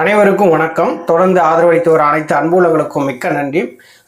அனைவருக்கும் வணக்கம். தொடர்ந்து ஆதரவளித்து வர அனைத்து அன்புலங்களுக்கும் மிக்க நன்றி.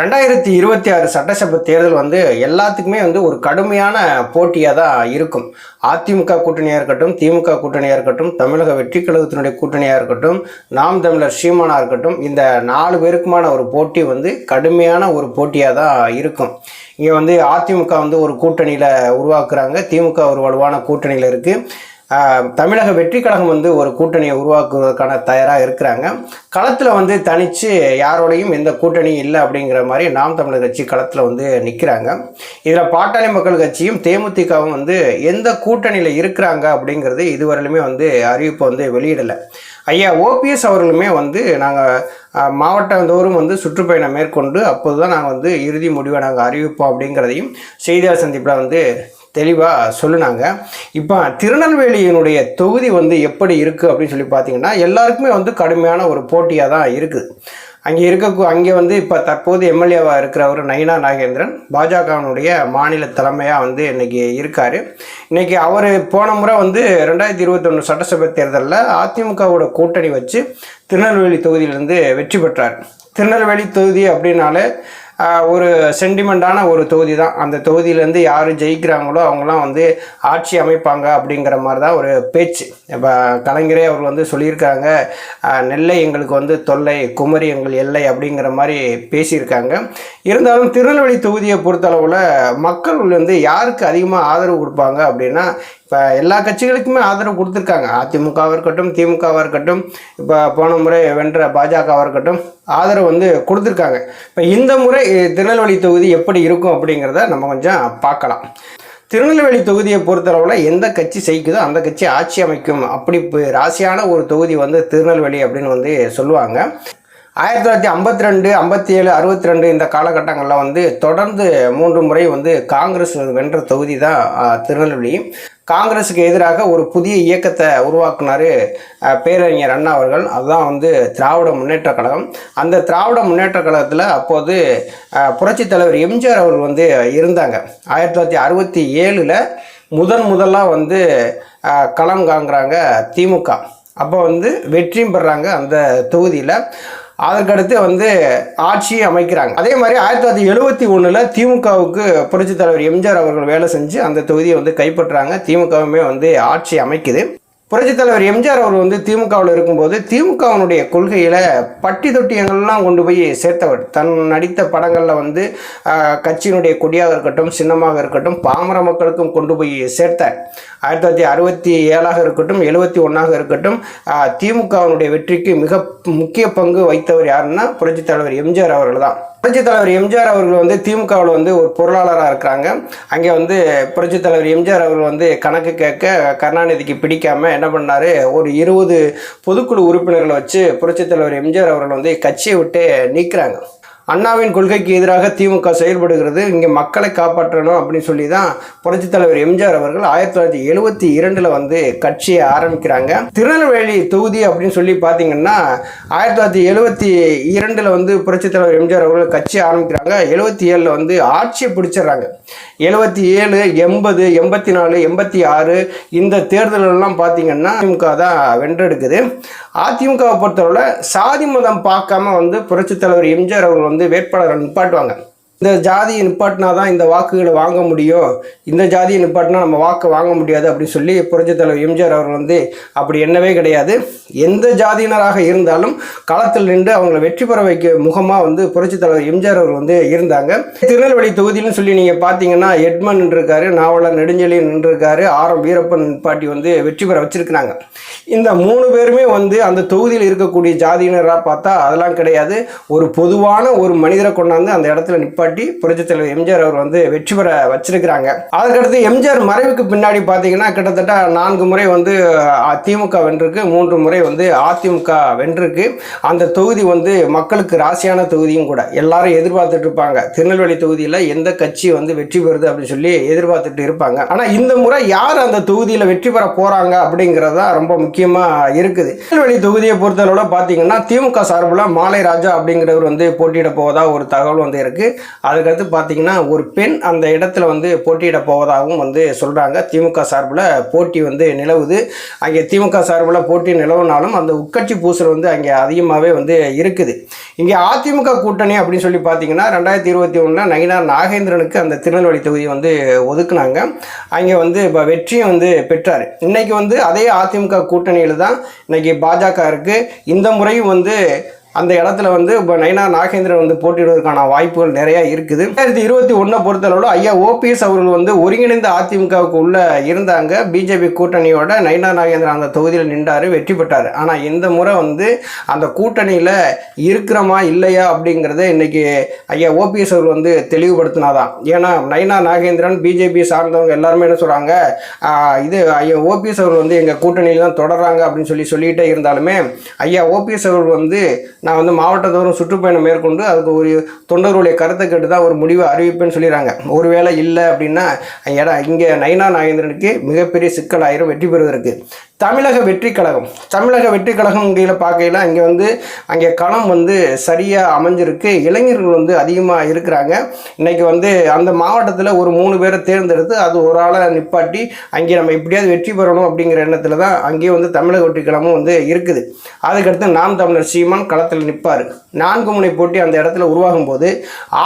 ரெண்டாயிரத்தி இருபத்தி ஆறு சட்டசபை தேர்தல் வந்து எல்லாத்துக்குமே வந்து ஒரு கடுமையான போட்டியாக தான் இருக்கும். அதிமுக கூட்டணியாக இருக்கட்டும் திமுக கூட்டணியாக இருக்கட்டும் தமிழக வெற்றி கழகத்தினுடைய கூட்டணியாக இருக்கட்டும் நாம் தமிழர் ஸ்ரீமானாக இருக்கட்டும் இந்த நாலு பேருக்குமான ஒரு போட்டி வந்து கடுமையான ஒரு போட்டியாக தான் இருக்கும். இங்கே வந்து அதிமுக வந்து ஒரு கூட்டணியில் உருவாக்குறாங்க. திமுக ஒரு வலுவான கூட்டணியில் இருக்குது தமிழக வெற்றி கழகம் வந்து ஒரு கூட்டணியை உருவாக்குவதற்கான தயாராக இருக்கிறாங்க. களத்தில் வந்து தனித்து யாரோடையும் எந்த கூட்டணியும் இல்லை அப்படிங்கிற மாதிரி நாம் தமிழர் கட்சி களத்தில் வந்து நிற்கிறாங்க இதில் பாட்டாளி மக்கள் கட்சியும் தேமுதிகவும் வந்து எந்த கூட்டணியில் இருக்கிறாங்க அப்படிங்கிறது இதுவரையிலுமே வந்து அறிவிப்பை வந்து வெளியிடலை. ஐயா ஓபிஎஸ் அவர்களுமே வந்து நாங்கள் மாவட்டந்தோறும் வந்து சுற்றுப்பயணம் மேற்கொண்டு அப்போது தான் நாங்கள் வந்து இறுதி முடிவை நாங்கள் அறிவிப்போம் அப்படிங்கிறதையும் செய்தியாளர் சந்திப்பில் வந்து தெளிவாக சொல்லுனாங்க. இப்போ திருநெல்வேலியினுடைய தொகுதி வந்து எப்படி இருக்குது அப்படின்னு சொல்லி பார்த்தீங்கன்னா எல்லாருக்குமே வந்து கடுமையான ஒரு போட்டியாக தான் இருக்குது அங்கே இருக்க அங்கே வந்து இப்போ தற்போது எம்எல்ஏவாக இருக்கிறவர் நயினா நாகேந்திரன் பாஜகவினுடைய மாநில தலைமையாக வந்து இன்னைக்கு இருக்கார். இன்றைக்கி அவர் போன முறை வந்து ரெண்டாயிரத்தி இருபத்தொன்று சட்டசபை தேர்தலில் அதிமுகவோட கூட்டணி வச்சு திருநெல்வேலி தொகுதியிலேருந்து வெற்றி பெற்றார். திருநெல்வேலி தொகுதி அப்படின்னாலே ஒரு சென்டிமெண்ட்டான ஒரு தொகுதி தான் அந்த தொகுதியிலேருந்து யார் ஜெயிக்கிறாங்களோ அவங்களாம் வந்து ஆட்சி அமைப்பாங்க அப்படிங்கிற மாதிரி தான் ஒரு பேச்சு. இப்போ கலைஞரே அவர் வந்து சொல்லியிருக்காங்க நெல்லை எங்களுக்கு வந்து தொல்லை குமரி எங்கள் எல்லை அப்படிங்கிற மாதிரி பேசியிருக்காங்க. இருந்தாலும் திருநெல்வேலி தொகுதியை பொறுத்தளவில் மக்கள் வந்து யாருக்கு அதிகமாக ஆதரவு கொடுப்பாங்க அப்படின்னா இப்போ எல்லா கட்சிகளுக்குமே ஆதரவு கொடுத்துருக்காங்க. அதிமுகவாக இருக்கட்டும் திமுகவாக இருக்கட்டும் இப்போ போன முறை வென்ற பாஜகவாக இருக்கட்டும் ஆதரவு வந்து கொடுத்துருக்காங்க. இப்போ இந்த முறை திருநெல்வேலி தொகுதி எப்படி இருக்கும் அப்படிங்கிறத நம்ம கொஞ்சம் பார்க்கலாம். திருநெல்வேலி தொகுதியை பொறுத்தளவில் எந்த கட்சி ஜெயிக்குதோ அந்த கட்சி ஆட்சி அமைக்கும். அப்படி ராசியான ஒரு தொகுதி வந்து திருநெல்வேலி அப்படின்னு வந்து சொல்லுவாங்க. ஆயிரத்தி தொள்ளாயிரத்தி ஐம்பத்தி ரெண்டு ஐம்பத்தி ஏழு அறுபத்தி ரெண்டு இந்த காலகட்டங்களில் வந்து தொடர்ந்து மூன்று முறை வந்து காங்கிரஸ் வென்ற தொகுதி தான் திருநெல்வேலி. காங்கிரஸுக்கு எதிராக ஒரு புதிய இயக்கத்தை உருவாக்குனார் பேரறிஞர் அண்ணா அவர்கள். அதுதான் வந்து திராவிட முன்னேற்ற கழகம். அந்த திராவிட முன்னேற்ற கழகத்தில் அப்போது புரட்சித் தலைவர் எம்ஜிஆர் அவர்கள் வந்து இருந்தாங்க. ஆயிரத்தி தொள்ளாயிரத்தி அறுபத்தி ஏழில் முதன் முதலாக வந்து களம் காங்குறாங்க திமுக. அப்போ வந்து வெற்றியும் பெறாங்க அந்த தொகுதியில். அதற்கடுத்து வந்து ஆட்சியை அமைக்கிறாங்க. அதே மாதிரி ஆயிரத்தி தொள்ளாயிரத்தி எழுபத்தி ஒன்றில் திமுகவுக்கு புரட்சித் தலைவர் எம்ஜிஆர் அவர்கள் வேலை செஞ்சு அந்த தொகுதியை வந்து கைப்பற்றுறாங்க திமுகவுமே வந்து ஆட்சி அமைக்குது. புரட்சித் தலைவர் எம்ஜிஆர் அவர் வந்து திமுகவில் இருக்கும்போது திமுகவினுடைய கொள்கையில் பட்டி தொட்டியங்கள்லாம் கொண்டு போய் சேர்த்தவர். தன் நடித்த படங்களில் வந்து கட்சியினுடைய கொடியாக இருக்கட்டும் சின்னமாக இருக்கட்டும் பாமர மக்களுக்கும் கொண்டு போய் சேர்த்தார் ஆயிரத்தி தொள்ளாயிரத்தி அறுபத்தி ஏழாக இருக்கட்டும் எழுபத்தி ஒன்றாக இருக்கட்டும் திமுகவினுடைய வெற்றிக்கு மிக முக்கிய பங்கு வைத்தவர் யாருன்னா புரட்சித் தலைவர் எம்ஜிஆர் அவர்கள் தான். புரட்சித் தலைவர் எம்ஜிஆர் அவர்கள் வந்து திமுகவில் வந்து ஒரு பொருளாளராக இருக்கிறாங்க. அங்கே வந்து புரட்சித் தலைவர் எம்ஜிஆர் அவர்கள் வந்து கணக்கு கேட்க கருணாநிதிக்கு பிடிக்காமல் என்ன பண்ணாரு? ஒரு இருபது பொதுக்குழு உறுப்பினர்களை வச்சு புரட்சித் தலைவர் எம்ஜிஆர் அவர்கள் வந்து கட்சியை விட்டு நீக்கிறாங்க. அண்ணாவின் கொள்கைக்கு எதிராக திமுக செயல்படுகிறது. இங்கே மக்களை காப்பாற்றணும் அப்படின்னு சொல்லி தான் புரட்சித் தலைவர் எம்ஜிஆர் அவர்கள் ஆயிரத்தி தொள்ளாயிரத்தி எழுபத்தி இரண்டில் வந்து கட்சியை ஆரம்பிக்கிறாங்க. திருநெல்வேலி தொகுதி அப்படின்னு சொல்லி பார்த்தீங்கன்னா ஆயிரத்தி தொள்ளாயிரத்தி எழுபத்தி இரண்டில் வந்து புரட்சித் தலைவர் எம்ஜிஆர் அவர்கள் கட்சி ஆரம்பிக்கிறாங்க. எழுபத்தி ஏழில் வந்து ஆட்சியை பிடிச்சிடுறாங்க. எழுபத்தி ஏழு எண்பது எண்பத்தி நாலு எண்பத்தி ஆறு இந்த தேர்தலெல்லாம் பார்த்தீங்கன்னா திமுக தான் வென்றெடுக்குது. அதிமுகவை பொறுத்தவரை சாதி மதம் பார்க்காம வந்து புரட்சித் தலைவர் எம்ஜிஆர் அவர்கள் வந்து வேட்பாளரை நிப்பாட்டுவாங்க. இந்த ஜாதியை நிப்பாட்டினா தான் இந்த வாக்குகளை வாங்க முடியும். இந்த ஜாதியை நிப்பாட்டினா நம்ம வாக்கு வாங்க முடியாது அப்படின்னு சொல்லி புரட்சித் தலைவர் எம்ஜிஆர் அவர் வந்து அப்படி என்னவே கிடையாது. எந்த ஜாதியினராக இருந்தாலும் களத்தில் நின்று அவங்கள வெற்றி பெற வைக்க முகமாக வந்து புரட்சித் தலைவர் எம்ஜிஆர் அவர் வந்து இருந்தாங்க. திருநெல்வேலி தொகுதியிலும் சொல்லி நீங்கள் பார்த்தீங்கன்னா எட்மன் நின்றுருக்காரு நாவலர் நெடுஞ்செழியன் நின்றுருக்காரு ஆர். எம். வீரப்பன் பாட்டி வந்து வெற்றி பெற வச்சிருக்கிறாங்க. இந்த மூணு பேருமே வந்து அந்த தொகுதியில் இருக்கக்கூடிய ஜாதியினராக பார்த்தா அதெல்லாம் கிடையாது. ஒரு பொதுவான ஒரு மனிதரை கொண்டாந்து அந்த இடத்துல நிப்பாட்டி புரட்சித் தலைவர் எம்ஜிஆர் அவர் வந்து வெற்றி பெற வச்சிருக்கிறாங்க. அதுக்கடுத்து எம்ஜிஆர் மறைவுக்கு பின்னாடி பார்த்தீங்கன்னா கிட்டத்தட்ட நான்கு முறை வந்து திமுக வென்றிருக்கு மூன்று முறை வந்து அதிமுக வென்றிருக்கு. அந்த தொகுதி வந்து மக்களுக்கு ராசியான தொகுதியும் கூட. எல்லாரும் எதிர்பார்த்துட்டு இருப்பாங்க. திருநெல்வேலி தொகுதியில் எந்த கட்சி வந்து வெற்றி பெறுது அப்படின்னு சொல்லி எதிர்பார்த்துட்டு இருப்பாங்க. ஆனால் இந்த முறை யார் அந்த தொகுதியில் வெற்றி பெற போகிறாங்க அப்படிங்கிறதா தான் ரொம்ப முக்கியமாக இருக்குது. திருநெல்வேலி தொகுதியை பொறுத்தளவில் பார்த்தீங்கன்னா திமுக சார்பில் மாலை ராஜா அப்படிங்கிறவர் வந்து போட்டியிட போவதா ஒரு தகவல் வந்து இருக்குது அதுக்கடுத்து பார்த்தீங்கன்னா ஒரு பெண் அந்த இடத்துல வந்து போட்டியிட போவதாகவும் வந்து சொல்கிறாங்க திமுக சார்பில் போட்டி வந்து நிலவுது. அங்கே திமுக சார்பில் போட்டி நிலவுனாலும் அந்த உட்கட்சி பூசல் வந்து அங்கே அதிகமாகவே வந்து இருக்குது. இங்கே அதிமுக கூட்டணி அப்படின்னு சொல்லி பார்த்தீங்கன்னா ரெண்டாயிரத்தி இருபத்தி ஒன்றில் நயினார் நாகேந்திரனுக்கு அந்த திருநெல்வேலி தொகுதி வந்து ஒதுக்குனாங்க. அங்கே வந்து இப்போ வெற்றியும் வந்து பெற்றார். இன்றைக்கி வந்து அதே அதிமுக கூட்டணியில் தான் இன்னைக்கு பாஜக இருக்குது இந்த முறையும் வந்து அந்த இடத்துல வந்து இப்போ நைனா நாகேந்திரன் வந்து போட்டியிடுவதற்கான வாய்ப்புகள் நிறையா இருக்குது. ரெண்டாயிரத்தி இருபத்தி ஒன்றை பொறுத்தளவில் ஐயா ஓபிஎஸ் அவர்கள் வந்து ஒருங்கிணைந்த அதிமுகவுக்கு உள்ள இருந்தாங்க. பிஜேபி கூட்டணியோட நைனா நாகேந்திரன் அந்த தொகுதியில் நின்றாரு வெற்றி பெற்றார். ஆனால் இந்த முறை வந்து அந்த கூட்டணியில் இருக்கிறோமா இல்லையா அப்படிங்கிறத இன்றைக்கி ஐயா ஓபிஎஸ் அவர்கள் வந்து தெளிவுபடுத்தினாதான். ஏன்னா நைனா நாகேந்திரன் பிஜேபி சார்ந்தவங்க எல்லாருமே என்ன சொல்கிறாங்க இது ஐயா ஓபிஎஸ் அவர்கள் வந்து எங்கள் கூட்டணியில் தான் தொடர்றாங்க அப்படின்னு சொல்லி சொல்லிகிட்டே இருந்தாலுமே ஐயா ஓபிஎஸ் அவர்கள் வந்து நான் வந்து மாவட்டத்தோறும் சுற்றுப்பயணம் மேற்கொண்டு அதுக்கு ஒரு தொண்டர்களுடைய கருத்தை கேட்டு தான் ஒரு முடிவை அறிவிப்பேன்னு சொல்லிடுறாங்க ஒருவேளை இல்லை அப்படின்னா இடம் இங்கே நயனா நாகேந்திரனுக்கு மிகப்பெரிய சிக்கல் ஆயிரம் வெற்றி பெறுவதற்கு. தமிழக வெற்றி கழகம். தமிழக வெற்றி கழகம் இங்கே பார்க்கையில் அங்கே வந்து அங்கே களம் வந்து சரியாக அமைஞ்சிருக்கு. இளைஞர்கள் வந்து அதிகமாக இருக்கிறாங்க. இன்றைக்கி வந்து அந்த மாவட்டத்தில் ஒரு மூணு பேரை தேர்ந்தெடுத்து அது ஒரு ஆளை நிப்பாட்டி அங்கே நம்ம எப்படியாவது வெற்றி பெறணும் அப்படிங்கிற எண்ணத்தில் தான் அங்கேயே வந்து தமிழக வெற்றி கழகமும் வந்து இருக்குது. அதுக்கடுத்து நாம் தமிழர் சீமான் களத்தில் நிற்பார். நான்கு முனை போட்டி அந்த இடத்துல உருவாகும் போது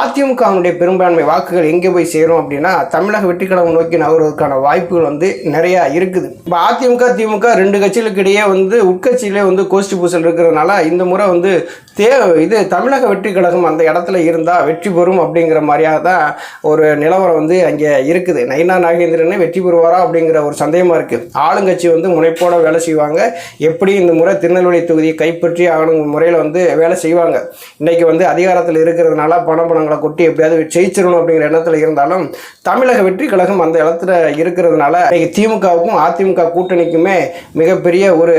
அதிமுகவினுடைய பெரும்பான்மை வாக்குகள் எங்கே போய் சேரும் அப்படின்னா தமிழக வெற்றி கழகம் நோக்கி நகர்வதற்கான வாய்ப்புகள் வந்து நிறையா இருக்குது. இப்போ அதிமுக திமுக ரெண்டு கட்சிகளுக்கு இடையே வந்து உட்கட்சியிலே வந்து கோஷ்டி பூசல் இருக்கிறதுனால இந்த முறை வந்து தே இது தமிழக வெற்றி கழகம் அந்த இடத்துல இருந்தால் வெற்றி பெறும் அப்படிங்கிற மாதிரியாக தான் ஒரு நிலவரம் வந்து அங்கே இருக்குது. நைனா நாகேந்திரனே வெற்றி பெறுவாரா அப்படிங்கிற ஒரு சந்தேகமாக இருக்குது ஆளுங்கட்சி வந்து முனைப்போட வேலை செய்வாங்க. எப்படி இந்த முறை திருநெல்வேலி தொகுதியை கைப்பற்றி ஆகணும் முறையில் வந்து வேலை செய்வாங்க. இன்றைக்கி வந்து அதிகாரத்தில் இருக்கிறதுனால பண பணங்களை கொட்டி எப்படியாவது ஜெயிச்சிடணும் அப்படிங்கிற எண்ணத்தில் இருந்தாலும் தமிழக வெற்றி கழகம் அந்த இடத்துல இருக்கிறதுனால இன்றைக்கி திமுகவுக்கும் அதிமுக கூட்டணிக்குமே மிகப்பெரிய ஒரு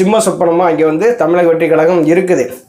சிம்ம சொப்பனமாக இங்கே வந்து தமிழக வெற்றி கழகம் இருக்குது.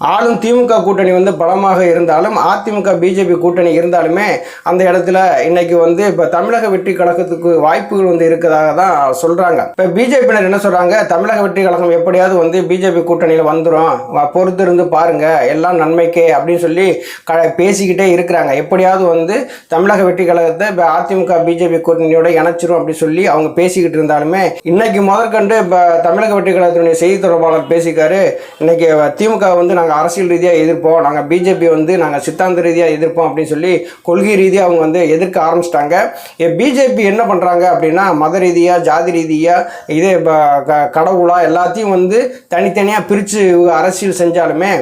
ஆளும் திமுக கூட்டணி வந்து பலமாக இருந்தாலும் அதிமுக பிஜேபி கூட்டணி இருந்தாலுமே அந்த இடத்துல இன்னைக்கு வந்து இப்போ தமிழக வெற்றி கழகத்துக்கு வாய்ப்புகள் வந்து இருக்கிறதாக தான் சொல்கிறாங்க இப்போ பிஜேபியினர் என்ன சொல்கிறாங்க தமிழக வெற்றி கழகம் எப்படியாவது வந்து பிஜேபி கூட்டணியில் வந்துடும் பொறுத்து இருந்து பாருங்கள் எல்லாம் நன்மைக்கே அப்படின்னு சொல்லி க பேசிக்கிட்டே இருக்கிறாங்க. எப்படியாவது வந்து தமிழக வெற்றி கழகத்தை இப்போ அதிமுக பிஜேபி கூட்டணியோட இணைச்சிரும் அப்படின்னு சொல்லி அவங்க பேசிக்கிட்டு இருந்தாலுமே இன்னைக்கு முதற்கண்டு இப்போ தமிழக வெற்றி கழகத்தினுடைய செய்தி தொடர்பாளர் பேசிக்காரு. இன்னைக்கு திமுக வந்து நாங்கள் நாங்கள் அரசியல் ரீதியாக எதிர்ப்போம். நாங்கள் பிஜேபி வந்து நாங்கள் சித்தாந்த ரீதியாக எதிர்ப்போம் அப்படின்னு சொல்லி கொள்கை ரீதியாக அவங்க வந்து எதிர்க்க ஆரம்பிச்சிட்டாங்க. பிஜேபி என்ன பண்ணுறாங்க அப்படின்னா மத ரீதியாக ஜாதி ரீதியாக இதே கடவுளாக எல்லாத்தையும் வந்து தனித்தனியாக பிரித்து அரசியல் செஞ்சாலுமே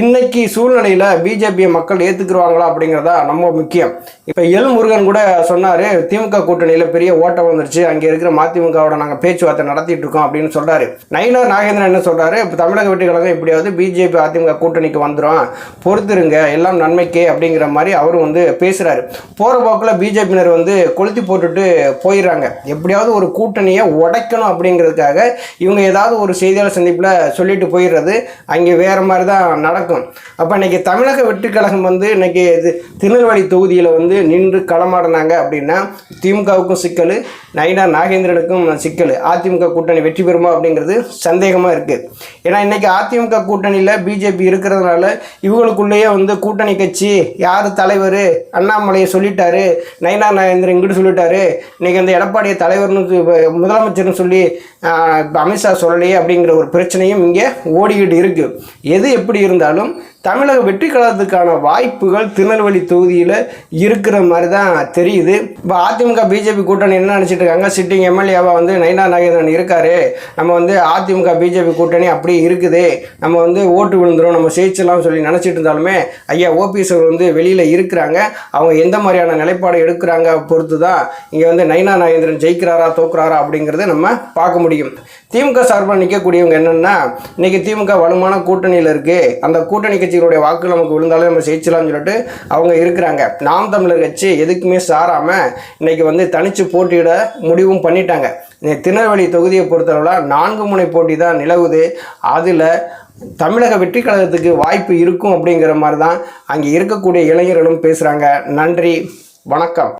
இன்னைக்கு சூழ்நிலையில் பிஜேபியை மக்கள் ஏற்றுக்குருவாங்களா அப்படிங்கிறதா ரொம்ப முக்கியம். இப்போ எல் முருகன் கூட சொன்னார் திமுக கூட்டணியில் பெரிய ஓட்டம் வந்துருச்சு. அங்கே இருக்கிற மதிமுகவோட நாங்கள் பேச்சுவார்த்தை நடத்திட்டு இருக்கோம் அப்படின்னு சொல்கிறாரு நயினார் நாகேந்திரன் என்ன சொல்கிறாரு இப்போ தமிழக வெற்றி கழகம் எப்படியாவது பிஜேபி அதிமுக அதிமுக கூட்டணிக்கு வந்துடும் பொறுத்துருங்க எல்லாம் நன்மைக்கே அப்படிங்கிற மாதிரி அவரும் வந்து பேசுகிறாரு போகிற போக்கில் பிஜேபியினர் வந்து கொளுத்தி போட்டுட்டு போயிடுறாங்க. எப்படியாவது ஒரு கூட்டணியை உடைக்கணும் அப்படிங்கிறதுக்காக இவங்க ஏதாவது ஒரு செய்தியாளர் சந்திப்பில் சொல்லிட்டு போயிடுறது அங்கே வேறு மாதிரி தான் நடக்கும். அப்போ இன்றைக்கி தமிழக வெட்டுக்கழகம் வந்து இன்றைக்கி இது திருநெல்வேலி தொகுதியில் வந்து நின்று களமாடினாங்க அப்படின்னா திமுகவுக்கும் சிக்கல் நயினா நாகேந்திரனுக்கும் சிக்கல். அதிமுக கூட்டணி வெற்றி பெறுமா அப்படிங்கிறது சந்தேகமாக இருக்குது ஏன்னா இன்றைக்கி அதிமுக கூட்டணியில் பிஜேபி பிஜேபி இருக்கிறதுனால இவங்களுக்குள்ளேயே வந்து கூட்டணி கட்சி யார் தலைவர்? அண்ணாமலையை சொல்லிட்டாரு. நயனா நாயந்தர் இங்கிட்டு சொல்லிட்டாரு. இன்றைக்கி அந்த எடப்பாடியை தலைவர்னு முதலமைச்சர்னு சொல்லி அமித்ஷா சொல்லலையே அப்படிங்கிற ஒரு பிரச்சனையும் இங்கே ஓடிக்கிட்டு இருக்குது எது எப்படி இருந்தாலும் தமிழக வெற்றி கழகத்துக்கான வாய்ப்புகள் திருநெல்வேலி தொகுதியில் இருக்கிற மாதிரி தான் தெரியுது. இப்போ அதிமுக பிஜேபி கூட்டணி என்ன நினச்சிட்டு இருக்காங்க? சிட்டிங் எம்எல்ஏவாக வந்து நயினா நாகேந்திரன் இருக்கார். நம்ம வந்து அதிமுக பிஜேபி கூட்டணி அப்படியே இருக்குது. நம்ம வந்து ஓட்டு விழுந்துரும் நம்ம ஜெயிச்சலாம் சொல்லி நினச்சிட்டு இருந்தாலுமே ஐயா ஓபிஎஸ் அவர் வந்து வெளியில் இருக்கிறாங்க. அவங்க எந்த மாதிரியான நிலைப்பாடு எடுக்கிறாங்க பொறுத்து தான் இங்கே வந்து நைனா நாகேந்திரன் ஜெயிக்கிறாரா தோக்குறாரா அப்படிங்கிறத நம்ம பார்க்க முடியும். திமுக சார்பாக நிற்கக்கூடியவங்க என்னென்னா இன்றைக்கி திமுக வலுமான கூட்டணியில் இருக்குது அந்த கூட்டணி கட்சி கட்சிகளுடைய வாக்கு நமக்கு விழுந்தாலும் நம்ம ஜெயிச்சலாம்னு சொல்லிட்டு அவங்க இருக்கிறாங்க. நாம் தமிழர் கட்சி எதுக்குமே சாராமல் இன்னைக்கு வந்து தனித்து போட்டியிட முடிவும் பண்ணிட்டாங்க. திருநெல்வேலி தொகுதியை பொறுத்தளவில் நான்கு முனை போட்டி தான் நிலவுது. அதில் தமிழக வெற்றி கழகத்துக்கு வாய்ப்பு இருக்கும் அப்படிங்கிற மாதிரி தான் அங்கே இருக்கக்கூடிய இளைஞர்களும் பேசுகிறாங்க நன்றி. வணக்கம்.